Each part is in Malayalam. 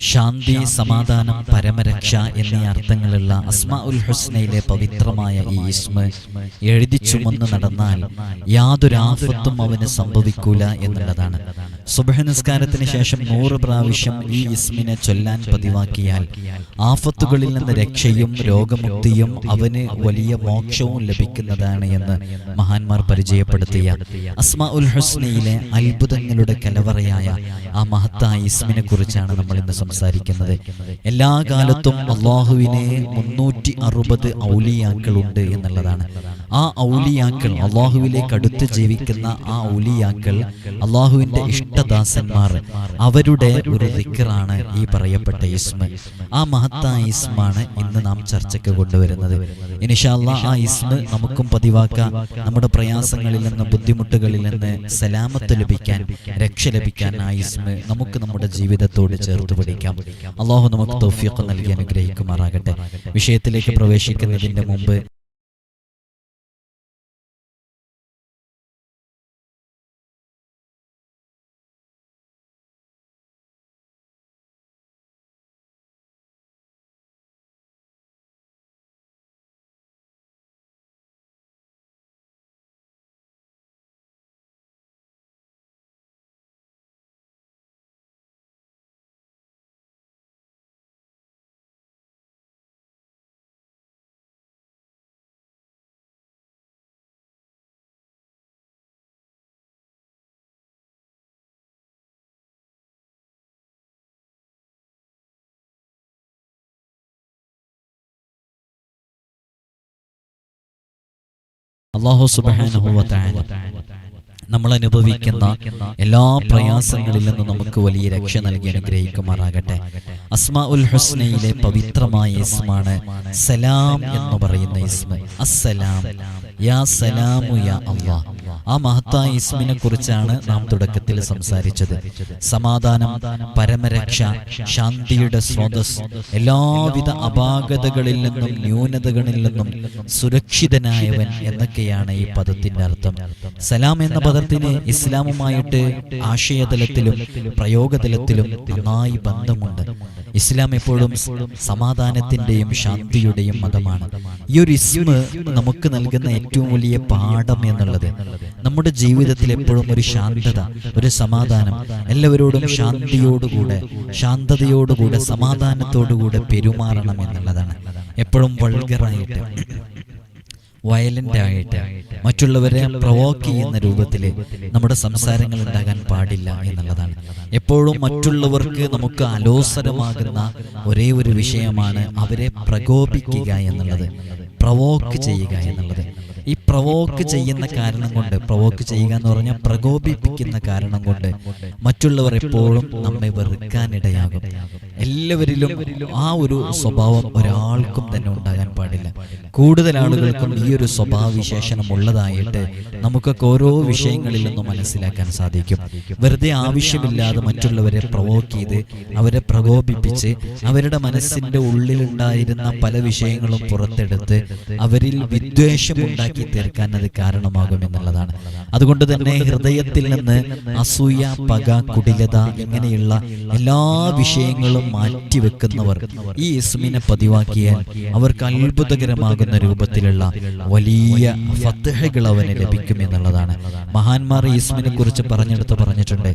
ശാന്തി സമാധാനം പരമരക്ഷ എന്നീ അർത്ഥങ്ങളുള്ള അസ്മാ ഉൽ ഹുസ്നയിലെ പവിത്രമായ ഈ ഇസ്മ എഴുതി ചുമന്ന് നടന്നാൽ യാതൊരു ആഫത്തും അവന് സംഭവിക്കൂല എന്നുള്ളതാണ്. സുബഹനിസ്കാരത്തിന് ശേഷം നൂറ് പ്രാവശ്യം ഈ ഇസ്മിനെ ചൊല്ലാൻ പതിവാക്കിയാൽ ആഫത്തുകളിൽ നിന്ന് രക്ഷയും രോഗമുക്തിയും അവന് വലിയ മോക്ഷവും ലഭിക്കുന്നതാണ് എന്ന് മഹാന്മാർ പരിചയപ്പെടുത്തിയ അസ്മാ ഉൽ ഹുസ്നയിലെ അത്ഭുതങ്ങളുടെ കലവറയായ ആ മഹത്തായ ഇസ്മിനെ കുറിച്ചാണ് നമ്മൾ ഇന്ന് സംസാരിക്കുന്നത്. എല്ലാ കാലത്തും അള്ളാഹുവിനെ മുന്നൂറ്റി അറുപത് ഔലിയാക്കളുണ്ട് എന്നുള്ളതാണ്. ആ ഔലിയാക്കൾ അള്ളാഹുവിലേക്ക് അടുത്ത് ജീവിക്കുന്ന ആ ഔലിയാക്കൾ അള്ളാഹുവിന്റെ ഇഷ്ടദാസന്മാർ. അവരുടെ ഒരു ദിക്കറാണ് ഈ പറയപ്പെട്ട ഇസ്മ. ആ മഹത്തായ ഇസ്മാണ് ഇന്ന് നാം ചർച്ചയ്ക്ക് കൊണ്ടുവരുന്നത്. ഇനിഷാല്ല ആ ഇസ്മ നമുക്കും പതിവാക്കാം. നമ്മുടെ പ്രയാസങ്ങളിൽ നിന്ന് ബുദ്ധിമുട്ടുകളിൽ നിന്ന് സലാമത്ത് ലഭിക്കാൻ രക്ഷ ലഭിക്കാൻ ആ ഇസ്മ നമുക്ക് നമ്മുടെ ജീവിതത്തോട് ചേർത്ത് പിടിക്കാം. അള്ളാഹു നമുക്ക് തൗഫീഖ് നൽകി അനുഗ്രഹിക്കുമാറാകട്ടെ. വിഷയത്തിലേക്ക് പ്രവേശിക്കുന്നതിന്റെ മുമ്പ് അള്ളാഹു തആല നമ്മൾ അനുഭവിക്കുന്ന എല്ലാ പ്രയാസങ്ങളിൽ നിന്നും നമുക്ക് വലിയ രക്ഷ നൽകി അനുഗ്രഹിക്കുമാറാകട്ടെ. അസ്മാ ഉൽ ഹുസ്നയിലെ പവിത്രമായ ഇസ്മാണ് സലാം എന്ന് പറയുന്ന ഇസ്മ. അസ്സലാം. യാ സലാമു യാ അള്ളാ. ആ മഹത്തായ ഇസ്മിനെ കുറിച്ചാണ് നാം തുടക്കത്തിൽ സംസാരിച്ചത്. സമാധാനം പരമരക്ഷ ശാന്തിയുടെ സ്രോതസ് എല്ലാവിധ അപാകതകളിൽ നിന്നും ന്യൂനതകളിൽ നിന്നും സുരക്ഷിതനായവൻ എന്നൊക്കെയാണ് ഈ പദത്തിന്റെ അർത്ഥം. സലാം എന്ന പദത്തിന് ഇസ്ലാമുമായിട്ട് ആശയതലത്തിലും പ്രയോഗതലത്തിലും നന്നായി ബന്ധമുണ്ട്. ഇസ്ലാം എപ്പോഴും സമാധാനത്തിന്റെയും ശാന്തിയുടെയും മതമാണ്. ഈ ഒരു ഇസ്മ നമുക്ക് നൽകുന്ന ഏറ്റവും വലിയ പാഠം എന്നുള്ളത് നമ്മുടെ ജീവിതത്തിൽ എപ്പോഴും ഒരു ശാന്തത ഒരു സമാധാനം എല്ലാവരോടും ശാന്തിയോടുകൂടെ ശാന്തതയോടുകൂടെ സമാധാനത്തോടുകൂടെ പെരുമാറണം എന്നുള്ളതാണ്. എപ്പോഴും വൾഗറായിട്ട് വയലന്റ് ആയിട്ട് മറ്റുള്ളവരെ പ്രവോക്ക് ചെയ്യുന്ന രൂപത്തിൽ നമ്മുടെ സംസാരങ്ങൾ ഉണ്ടാകാൻ പാടില്ല എന്നുള്ളതാണ്. എപ്പോഴും മറ്റുള്ളവർക്ക് നമുക്ക് അലോസരമാകുന്ന ഒരേ ഒരു വിഷയമാണ് അവരെ പ്രകോപിക്കുക എന്നുള്ളത് പ്രവോക്ക് ചെയ്യുക എന്നുള്ളത്. ഈ പ്രവോക്ക് ചെയ്യുന്ന കാരണം കൊണ്ട് പ്രവോക്ക് ചെയ്യുക എന്ന് പറഞ്ഞാൽ പ്രകോപിപ്പിക്കുന്ന കാരണം കൊണ്ട് മറ്റുള്ളവർ എപ്പോഴും നമ്മെ വെറുക്കാനിടയാകും. എല്ലാവരിലും ആ ഒരു സ്വഭാവം ഒരാൾക്കും തന്നെ ഉണ്ടാകാൻ പാടില്ല. കൂടുതൽ ആളുകൾക്കും ഈ ഒരു സ്വഭാവവിശേഷണം ഉള്ളതായിട്ട് നമുക്കൊക്കെ ഓരോ വിഷയങ്ങളിൽ നിന്നും മനസ്സിലാക്കാൻ സാധിക്കും. വെറുതെ ആവശ്യമില്ലാതെ മറ്റുള്ളവരെ പ്രവോക്ക് ചെയ്ത് അവരെ പ്രകോപിപ്പിച്ച് അവരുടെ മനസ്സിന്റെ ഉള്ളിലുണ്ടായിരുന്ന പല വിഷയങ്ങളും പുറത്തെടുത്ത് അവരിൽ വിദ്വേഷം ഉണ്ടാക്കി തീർക്കാൻ അത് കാരണമാകും എന്നുള്ളതാണ്. അതുകൊണ്ട് തന്നെ ഹൃദയത്തിൽ നിന്ന് അസൂയ പക കുടിലത ഇങ്ങനെയുള്ള എല്ലാ വിഷയങ്ങളും മാറ്റിവെക്കുന്നവർ ഈ ഇസ്മിനെ പതിവാക്കിയാൽ അവർക്ക് അത്ഭുതകരമാകുന്ന രൂപത്തിലുള്ള വലിയ ഫത്തഹകൾ അവന് ലഭിക്കും എന്നുള്ളതാണ്. മഹാന്മാർ ഈ ഇസ്മിനെ കുറിച്ച് പറഞ്ഞെടുത്ത് പറഞ്ഞിട്ടുണ്ട്.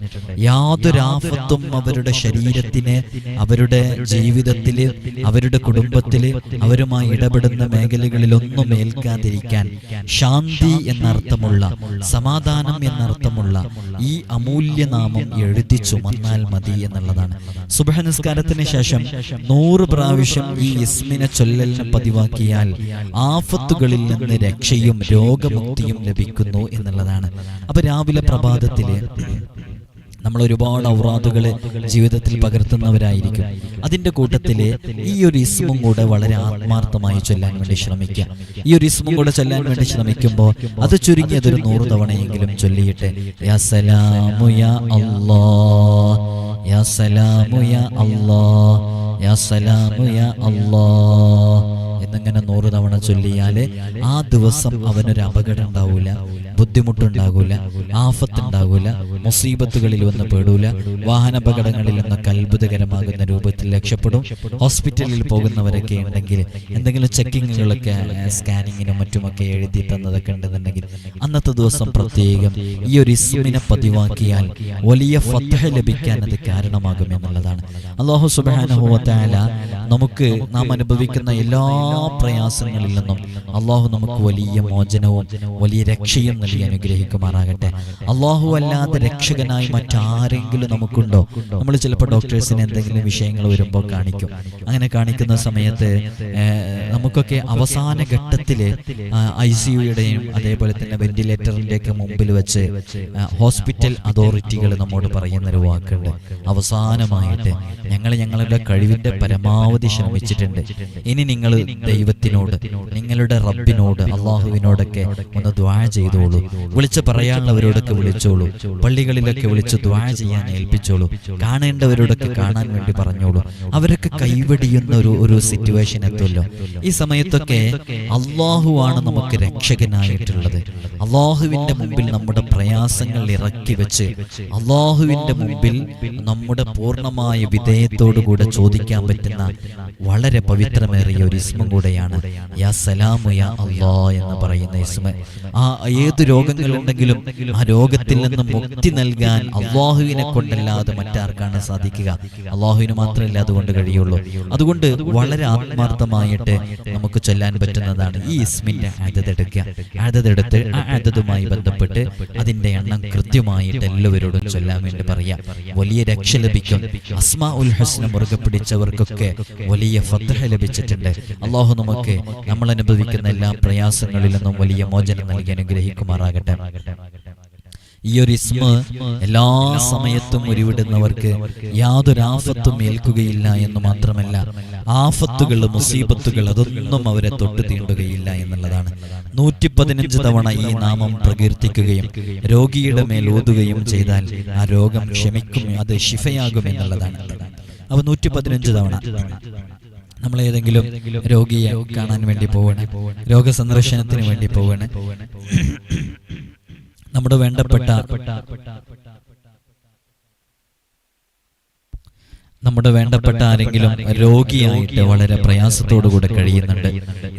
യാതൊരു ആഫത്തും അവരുടെ ശരീരത്തിന് അവരുടെ ജീവിതത്തിൽ അവരുടെ കുടുംബത്തിൽ അവരുമായി ഇടപെടുന്ന മേഖലകളിലൊന്നും ഏൽക്കാതിരിക്കാൻ ശാന്തി എന്നർത്ഥമുള്ള സമാധാനം എന്നർത്ഥമുള്ള ഈ അമൂല്യനാമം എഴുതി ചുമന്നാൽ മതി എന്നുള്ളതാണ്. സുബഹ നിസ്കാരത്തിന് ശേഷം നൂറ് പ്രാവശ്യം ഈ ഇസ്മിനെ ചൊല്ലലിനെ പതിവാക്കിയാൽ ആഫത്തുകളിൽ നിന്ന് രക്ഷയും രോഗമുക്തിയും ലഭിക്കുന്നു എന്നുള്ളതാണ്. അപ്പൊ രാവിലെ പ്രഭാതത്തിൽ നമ്മൾ ഒരുപാട് ഔറാദുകൾ ജീവിതത്തിൽ പകർത്തുന്നവരായിരിക്കും. അതിന്റെ കൂട്ടത്തിൽ ഈ ഒരു ഇസ്മും കൂടെ വളരെ ആത്മാർത്ഥമായി ചൊല്ലാൻ വേണ്ടി ശ്രമിക്കുക. ഈ ഒരു ഇസ്മും കൂടെ ചൊല്ലാൻ വേണ്ടി ശ്രമിക്കുമ്പോൾ അത് ചുരുങ്ങിയത് ഒരു നൂറ് തവണയെങ്കിലും ചൊല്ലിയിട്ട് യാ സലാമു യാ യാ സലാമു യാ യാ സലാമു യാ എന്നിങ്ങനെ നൂറ് തവണ ചൊല്ലിയാൽ ആ ദിവസം അവനൊരു അപകടം ഉണ്ടാവൂല. ബുദ്ധിമുട്ടുണ്ടാകൂല ആഫത്തുണ്ടാകൂല മുസീബത്തുകളിൽ വന്ന് പെടൂല വാഹനാപകടങ്ങളിൽ നിന്നൊക്കെ അത്ഭുതകരമാകുന്ന രൂപത്തിൽ രക്ഷപ്പെടും. ഹോസ്പിറ്റലിൽ പോകുന്നവരൊക്കെ ഉണ്ടെങ്കിൽ എന്തെങ്കിലും ചെക്കിങ്ങുകളൊക്കെ സ്കാനിങ്ങിനും മറ്റുമൊക്കെ എഴുതി തന്നതൊക്കെ ഉണ്ടെന്നുണ്ടെങ്കിൽ അന്നത്തെ ദിവസം പ്രത്യേകം ഈ ഒരു ഇസ്മിനെ പതിവാക്കിയാൽ വലിയ ഫത്തഹ ലഭിക്കാൻ അത് കാരണമാകും എന്നുള്ളതാണ്. അള്ളാഹു സുബാനുഭവത്തായ നമുക്ക് നാം അനുഭവിക്കുന്ന എല്ലാ പ്രയാസങ്ങളിൽ നിന്നും അള്ളാഹു നമുക്ക് വലിയ മോചനവും വലിയ രക്ഷയും നൽകി അനുഗ്രഹിക്കുമാറാകട്ടെ. അള്ളാഹു അല്ലാതെ രക്ഷകനായി മറ്റാരെങ്കിലും നമുക്കുണ്ടോ? നമ്മൾ ചിലപ്പോൾ ഡോക്ടേഴ്സിന് എന്തെങ്കിലും വിഷയങ്ങൾ വരുമ്പോൾ കാണിക്കും. അങ്ങനെ കാണിക്കുന്ന സമയത്ത് നമുക്കൊക്കെ അവസാന ഘട്ടത്തിൽ ഐ സി യുടെയും അതേപോലെ തന്നെ വെന്റിലേറ്ററിന്റെ ഒക്കെ മുമ്പിൽ വെച്ച് ഹോസ്പിറ്റൽ അതോറിറ്റികൾ നമ്മോട് പറയുന്നൊരു വാക്കുണ്ട്. അവസാനമായിട്ട് ഞങ്ങൾ ഞങ്ങളുടെ കഴിവിന്റെ പരമാവധി ശ്രമിച്ചിട്ടുണ്ട്. ഇനി നിങ്ങൾ ദൈവത്തിനോട് നിങ്ങളുടെ റബ്ബിനോട് അള്ളാഹുവിനോടൊക്കെ ഒന്ന് ദ്വാ ചെയ്തോളൂ. വിളിച്ച് പറയാനുള്ളവരോടൊക്കെ വിളിച്ചോളൂ. പള്ളികളിലൊക്കെ വിളിച്ച് ദ്വാര ചെയ്യാൻ ഏൽപ്പിച്ചോളൂ. കാണേണ്ടവരോടൊക്കെ കാണാൻ വേണ്ടി പറഞ്ഞോളൂ. അവരൊക്കെ കൈവെടിയുന്ന ഒരു ഒരു സിറ്റുവേഷൻ എത്തുമല്ലോ. ഈ സമയത്തൊക്കെ അള്ളാഹുവാണ് നമുക്ക് രക്ഷകനായിട്ടുള്ളത്. അള്ളാഹുവിന്റെ മുമ്പിൽ നമ്മുടെ പ്രയാസങ്ങൾ ഇറക്കി വെച്ച് അള്ളാഹുവിന്റെ മുമ്പിൽ നമ്മുടെ പൂർണമായ വിധേയത്തോടുകൂടെ ചോദിക്കാൻ പറ്റുന്ന വളരെ പവിത്രമേറിയ ഒരു ഇസ്മം കൂടെയാണ് യാ സലാമു യാ അള്ളാ എന്ന് പറയുന്ന ഇസ്മ. ആ ഏത് രോഗങ്ങളുണ്ടെങ്കിലും ആ രോഗത്തിൽ നിന്ന് മുക്തി നൽകാൻ അള്ളാഹുവിനെ കൊണ്ടല്ലാതെ മറ്റാർക്കാണ് സാധിക്കുക. അള്ളാഹുവിന് മാത്രമല്ല അതുകൊണ്ട് കഴിയുള്ളൂ. അതുകൊണ്ട് വളരെ ആത്മാർത്ഥമായിട്ട് നമുക്ക് ചൊല്ലാൻ പറ്റുന്നതാണ് ഈ ഇസ്മിന്റെ ആദതെടുക്കുക ആദതെടുത്ത് ആ ആദതുമായി ബന്ധപ്പെട്ട് അതിന്റെ എണ്ണം കൃത്യമായിട്ട് എല്ലാവരോടും ചൊല്ലാൻ വേണ്ടി പറയാം. വലിയ രക്ഷ ലഭിക്കും. അസ്മാ ഉൽ ഹസ്ന മുറുകെ പിടിച്ചവർക്കൊക്കെ വലിയ ഫത്രഹ ലഭിച്ചിട്ടുണ്ട്. അള്ളാഹു നമുക്ക് നമ്മൾ അനുഭവിക്കുന്ന എല്ലാ പ്രയാസങ്ങളിൽ നിന്നും വലിയ മോചനം നൽകി അനുഗ്രഹിക്കുമാറാകട്ടെ ഈ ഒരു ഇസ്മ എല്ലാ സമയത്തും ഒരുവിടുന്നവർക്ക് യാതൊരു ആഫത്തും ഏൽക്കുകയില്ല എന്ന് മാത്രമല്ല ആഫത്തുകൾ മുസീബത്തുകൾ അതൊന്നും അവരെ തൊട്ട് തീണ്ടുകയില്ല എന്നുള്ളതാണ്. നൂറ്റി പതിനഞ്ച് തവണ ഈ നാമം പ്രകീർത്തിക്കുകയും രോഗിയുടെ മേൽ ഓതുകയും ചെയ്താൽ ആ രോഗം ക്ഷമിക്കും അത് ശിഫയാകും എന്നുള്ളതാണ്. അവ നൂറ്റി പതിനഞ്ച് തവണ. നമ്മൾ ഏതെങ്കിലും രോഗിയെ കാണാൻ വേണ്ടി പോവണേ. രോഗസന്ദർശനത്തിന് വേണ്ടി പോവണം. നമ്മുടെ വേണ്ടപ്പെട്ട നമ്മുടെ വേണ്ടപ്പെട്ട ആരെങ്കിലും രോഗിയായിട്ട് വളരെ പ്രയാസത്തോടുകൂടെ കഴിയുന്നുണ്ട്.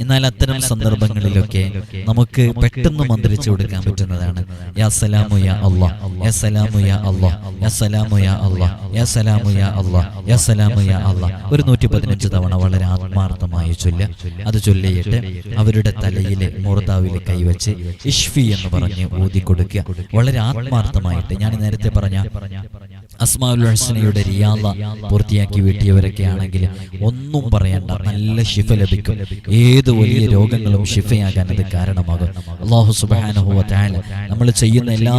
എന്നാൽ അത്തരം സന്ദർഭങ്ങളിലൊക്കെ നമുക്ക് പെട്ടെന്ന് മന്ത്രിച്ചു കൊടുക്കാൻ പറ്റുന്നതാണ്. യാ സലാമു യാ യാ സലാമു യാ യാ സലാമു യാ യാ സലാമു യാ അള്ളാ. യാ സലാമു യാ അള്ളാ. ഒരു നൂറ്റി പതിനഞ്ച് തവണ വളരെ ആത്മാർത്ഥമായി ചൊല്ല. അത് ചൊല്ലിയിട്ട് അവരുടെ തലയിലെ മൂർദാവിലെ കൈവച്ച് ഇഷ്ഫി എന്ന് പറഞ്ഞ് ഊതി കൊടുക്കുക വളരെ ആത്മാർത്ഥമായിട്ട് ഞാൻ നേരത്തെ പറഞ്ഞ അസ്മാഉൽ ഹസ്നയുടെ റിയാദ പൂർത്തിയാക്കി വീട്ടിയവരൊക്കെ ആണെങ്കിൽ ഒന്നും പറയണ്ട നല്ല ശിഫ ലഭിക്കും. ഏത് വലിയ രോഗങ്ങളും ശിഫയാകാൻ അത് കാരണമാകും. അള്ളാഹു സുബാനുഹുവ താല നമ്മൾ ചെയ്യുന്ന എല്ലാ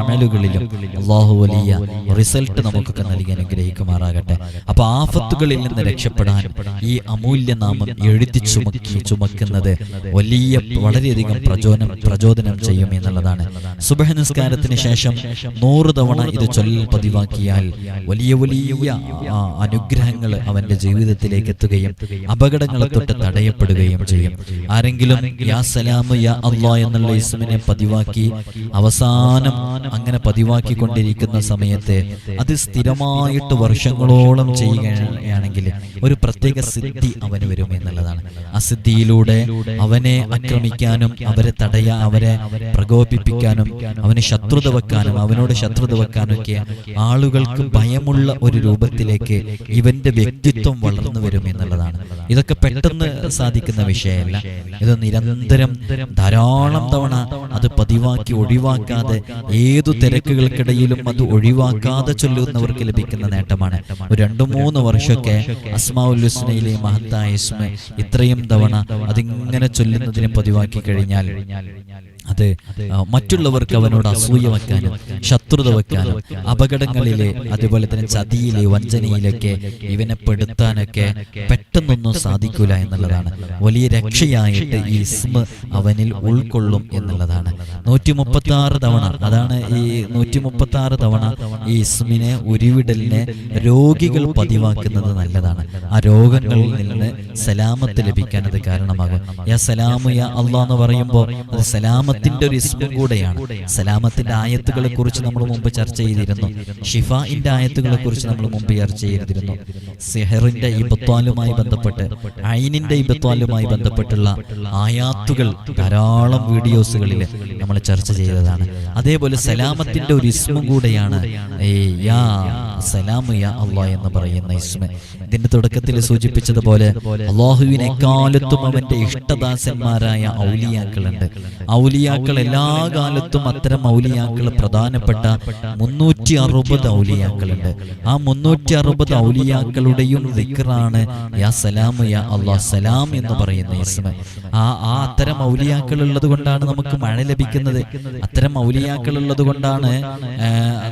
അമലുകളിലും അള്ളാഹു വലിയ റിസൾട്ട് നമുക്കൊക്കെ നൽകി അനുഗ്രഹിക്കുമാറാകട്ടെ. അപ്പൊ ആഫത്തുകളിൽ നിന്ന് രക്ഷപ്പെടാൻ ഈ അമൂല്യനാമം എഴുതി ചുമക്കി ചുമക്കുന്നത് വലിയ വളരെയധികം പ്രചോദനം പ്രചോദനം ചെയ്യും എന്നുള്ളതാണ്. സുബഹ നിസ്കാരത്തിന് ശേഷം നൂറ് തവണ ഇത് ചൊല്ലൽ പതിവാക്കിയാൽ വലിയ വലിയ അനുഗ്രഹങ്ങൾ അവന്റെ ജീവിതത്തിലേക്ക് എത്തുകയും അപകടങ്ങളെ തൊട്ട് തടയപ്പെടുകയും ചെയ്യും. ആരെങ്കിലും യാ സലാമു യാ അള്ളാ എന്നുള്ള ഇസ്മിനെ പതിവാക്കി അവസാനം അങ്ങനെ പതിവാക്കിക്കൊണ്ടിരിക്കുന്ന സമയത്ത് അത് സ്ഥിരമായിട്ട് വർഷങ്ങളോളം ചെയ്യുകയാണെങ്കിൽ ഒരു പ്രത്യേക സിദ്ധി അവന് വരും എന്നുള്ളതാണ്. ആ സിദ്ധിയിലൂടെ അവനെ ആക്രമിക്കാനും അവരെ തടയാ അവരെ പ്രകോപിപ്പിക്കാനും അവന് ശത്രുത വെക്കാനും അവനോട് ശത്രുത വെക്കാനും ഒക്കെ ആളുകൾക്ക് ഭയമുള്ള ഒരു രൂപത്തിലേക്ക് ഇവന്റെ വ്യക്തിത്വം വളർന്നു വരും എന്നുള്ളതാണ്. ഇതൊക്കെ പെട്ടെന്ന് സാധിക്കുന്ന വിഷയമല്ല. ഇത് നിരന്തരം ധാരാളം തവണ അത് പതിവാക്കി ഒഴിവാക്കാതെ ഏതു തിരക്കുകൾക്കിടയിലും അത് ഒഴിവാക്കാതെ ചൊല്ലുന്നവർക്ക് ലഭിക്കുന്ന നേട്ടമാണ്. ഒരു രണ്ടു മൂന്ന് വർഷമൊക്കെ അസ്മാഉല്ലുസ്നയിലെ മഹത്തായ ഇസ്മ ഇത്രയും തവണ അതിങ്ങനെ ചൊല്ലുന്നതിനെ പതിവാക്കി കഴിഞ്ഞാൽ അത് മറ്റുള്ളവർക്ക് അവനോട് അസൂയ വയ്ക്കാനും ശത്രുത വയ്ക്കാനും അപകടങ്ങളിലെ അതുപോലെ തന്നെ ചതിയിലെ വഞ്ചനയിലൊക്കെ ഇവനെ പെടുത്താനൊക്കെ പെട്ടെന്നൊന്നും സാധിക്കൂല എന്നുള്ളതാണ്. വലിയ രക്ഷയായിട്ട് ഈ ഇസ്മ അവനിൽ ഉൾക്കൊള്ളും എന്നുള്ളതാണ്. നൂറ്റി മുപ്പത്തി ആറ് തവണ അതാണ് ഈ നൂറ്റി മുപ്പത്തി ആറ് തവണ ഈ ഇസ്മിനെ ഉരുവിടലിനെ രോഗികൾ പതിവാക്കുന്നത് നല്ലതാണ്. ആ രോഗങ്ങളിൽ നിന്ന് സലാമത്ത് ലഭിക്കാൻ അത് കാരണമാകും. യാ സലാമു യാ അള്ളാന്ന് പറയുമ്പോൾ അത് സലാമത്ത് സലാമത്തിന്റെ ഒരു ഇസ്മും കൂടെയാണ്. സലാമത്തിന്റെ ആയത്തുകളെ കുറിച്ച് നമ്മൾ മുമ്പ് ചർച്ച ചെയ്തിരുന്നു. ഷിഫാഇന്റെ ആയത്തുകളെ കുറിച്ച് നമ്മൾ മുമ്പ് ചർച്ച ചെയ്തിരുന്നു. സെഹറിന്റെ ഇബത്വാലുമായി ബന്ധപ്പെട്ട് ഐനിന്റെ ഇബത്വാലുമായി ബന്ധപ്പെട്ടുള്ള ആയാത്തുകൾ ധാരാളം വീഡിയോസുകളിൽ നമ്മൾ ചർച്ച ചെയ്തതാണ്. അതേപോലെ സലാമത്തിന്റെ ഒരു ഇസ്മും കൂടെയാണ്. ഏ യാ സലാമു യാ അള്ളാ എന്ന് പറയുന്ന ഇസ്മ. ഇതിന്റെ തുടക്കത്തിൽ സൂചിപ്പിച്ചതുപോലെ അള്ളാഹുവിനെ എക്കാലത്തും അവന്റെ ഇഷ്ടദാസന്മാരായ ഔലിയാക്കളുണ്ട്. ഔലിയാക്കൾ എല്ലാ കാലത്തും അത്തരം ഔലിയാക്കൾ പ്രധാനപ്പെട്ട മുന്നൂറ്റി അറുപത് ഔലിയാക്കളുണ്ട്. ആ മുന്നൂറ്റി അറുപത് ഔലിയാക്കളുടെയും ദിക്റാണ് യാ സലാം യാ അള്ളാഹ് സലാം എന്ന് പറയുന്ന ഇസ്മ ആ ആ അത്തരം ഔലിയാക്കൾ ഉള്ളത് കൊണ്ടാണ് നമുക്ക് മഴ ലഭിക്കുന്നത്. അത്തരം ഔലിയാക്കൾ ഉള്ളത് കൊണ്ടാണ്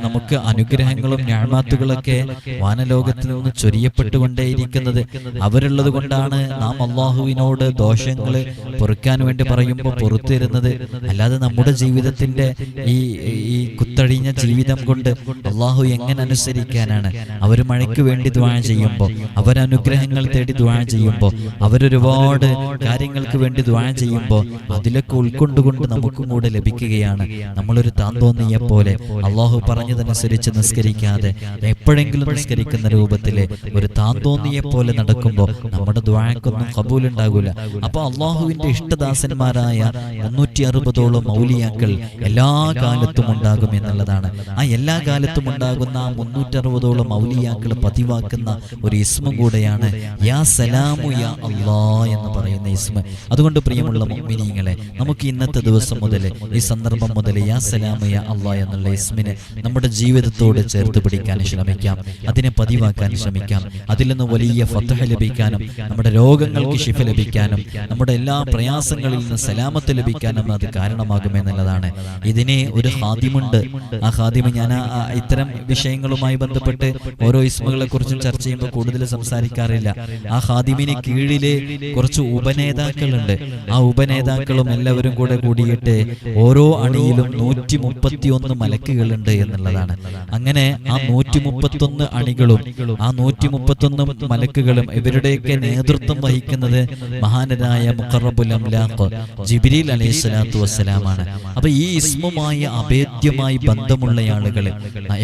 നമുക്ക് അനുഗ്രഹങ്ങളും ഞാൻമാത്തുകളൊക്കെ വാനലോകത്തിൽ നിന്ന് ചൊരിയപ്പെട്ടുകൊണ്ടേയിരിക്കുന്നത്. അവരുള്ളത് കൊണ്ടാണ് നാം അള്ളാഹുവിനോട് ദോഷങ്ങൾ പൊറുക്കാൻ വേണ്ടി പറയുമ്പോൾ പുറത്തു തരുന്നത് അല്ലാതെ നമ്മുടെ ജീവിതത്തിന്റെ ഈ ഈ കുത്തഴിഞ്ഞ ജീവിതം കൊണ്ട് അള്ളാഹു എങ്ങനെ അനുസരിക്കാനാണ്? അവർ മഴയ്ക്ക് വേണ്ടി ദ്വാഴ ചെയ്യുമ്പോൾ അവരനുഗ്രഹങ്ങൾ തേടി ദ്വാഴ ചെയ്യുമ്പോൾ അവരൊരുപാട് കാര്യങ്ങൾക്ക് വേണ്ടി ദ്വാഴ ചെയ്യുമ്പോൾ അതിലൊക്കെ ഉൾക്കൊണ്ടുകൊണ്ട് നമുക്കും കൂടെ ലഭിക്കുകയാണ്. നമ്മളൊരു താന്തോന്നിയെ പോലെ അള്ളാഹു പറഞ്ഞതനുസരിച്ച് നിസ്കരിക്കാതെ എപ്പോഴെങ്കിലും നിസ്കരിക്കുന്ന രൂപത്തിലെ ഒരു താന്തോന്നിയെ പോലെ നടക്കുമ്പോൾ നമ്മുടെ ദ്വാഴക്കൊന്നും കബൂലുണ്ടാകൂല. അപ്പൊ അള്ളാഹുവിന്റെ ഇഷ്ടദാസന്മാരായ മുന്നൂറ്റി അറുപതോളം മൗലിയാക്കൾ എല്ലാ കാലത്തും ഉണ്ടാകും എന്നുള്ളതാണ്. ആ എല്ലാ കാലത്തും ഉണ്ടാകുന്ന ആ മുന്നൂറ്ററുപതോളം മൗലിയാക്കൾ പതിവാക്കുന്ന ഒരു ഇസ്മു കൂടെയാണ് യാ സലാമു യാ അള്ളാ എന്ന് പറയുന്ന ഇസ്മ. അതുകൊണ്ട് പ്രിയമുള്ള മുഅ്മിനീങ്ങളെ നമുക്ക് ഇന്നത്തെ ദിവസം മുതൽ ഈ സന്ദർഭം മുതൽ യാ സലാമു യാ അള്ളാ എന്നുള്ള ഇസ്മിനെ നമ്മുടെ ജീവിതത്തോട് ചേർത്ത് പിടിക്കാൻ ശ്രമിക്കാം. അതിനെ പതിവാക്കാൻ ശ്രമിക്കാം. അതിൽ നിന്ന് വലിയ ഫത്തഹ ലഭിക്കാനും നമ്മുടെ രോഗങ്ങൾക്ക് ശിഫ ലഭിക്കാനും നമ്മുടെ എല്ലാ പ്രയാസങ്ങളിൽ നിന്ന് സലാമത്ത് ലഭിക്കാനും അത് കാരണമാകുമെന്നുള്ളതാണ് ഇതിനെ ഒരു ഹാദിമുണ്ട് ആ ഹാദ്യം ഞാൻ ഇത്തരം വിഷയങ്ങളുമായി ബന്ധപ്പെട്ട് ഓരോ ഇസ്മുകളെ കുറിച്ചും ചർച്ച ചെയ്യുമ്പോൾ കൂടുതൽ സംസാരിക്കാറില്ല. ആ ഹാദിമിന് കീഴിൽ കുറച്ച് ഉപനേതാക്കളുണ്ട്. ആ ഉപനേതാക്കളും എല്ലാവരും കൂടെ കൂടിയിട്ട് ഓരോ അണിയിലും നൂറ്റി മുപ്പത്തി ഒന്ന് മലക്കുകളുണ്ട് എന്നുള്ളതാണ്. അങ്ങനെ ആ നൂറ്റി മുപ്പത്തൊന്ന് അണികളും ആ നൂറ്റി മുപ്പത്തൊന്ന് മലക്കുകളും ഇവരുടെയൊക്കെ നേതൃത്വം വഹിക്കുന്നത് മഹാനരായ മുഖറബുൽ അംലാഖ് ജിബിരിൽ അലൈഹി സ്വലാത്തു വസ്സലാമാണ് അപ്പൊ ഈ ഇസ്മുമായി അഭേദ്യമായി ബന്ധമുള്ള ആളുകൾ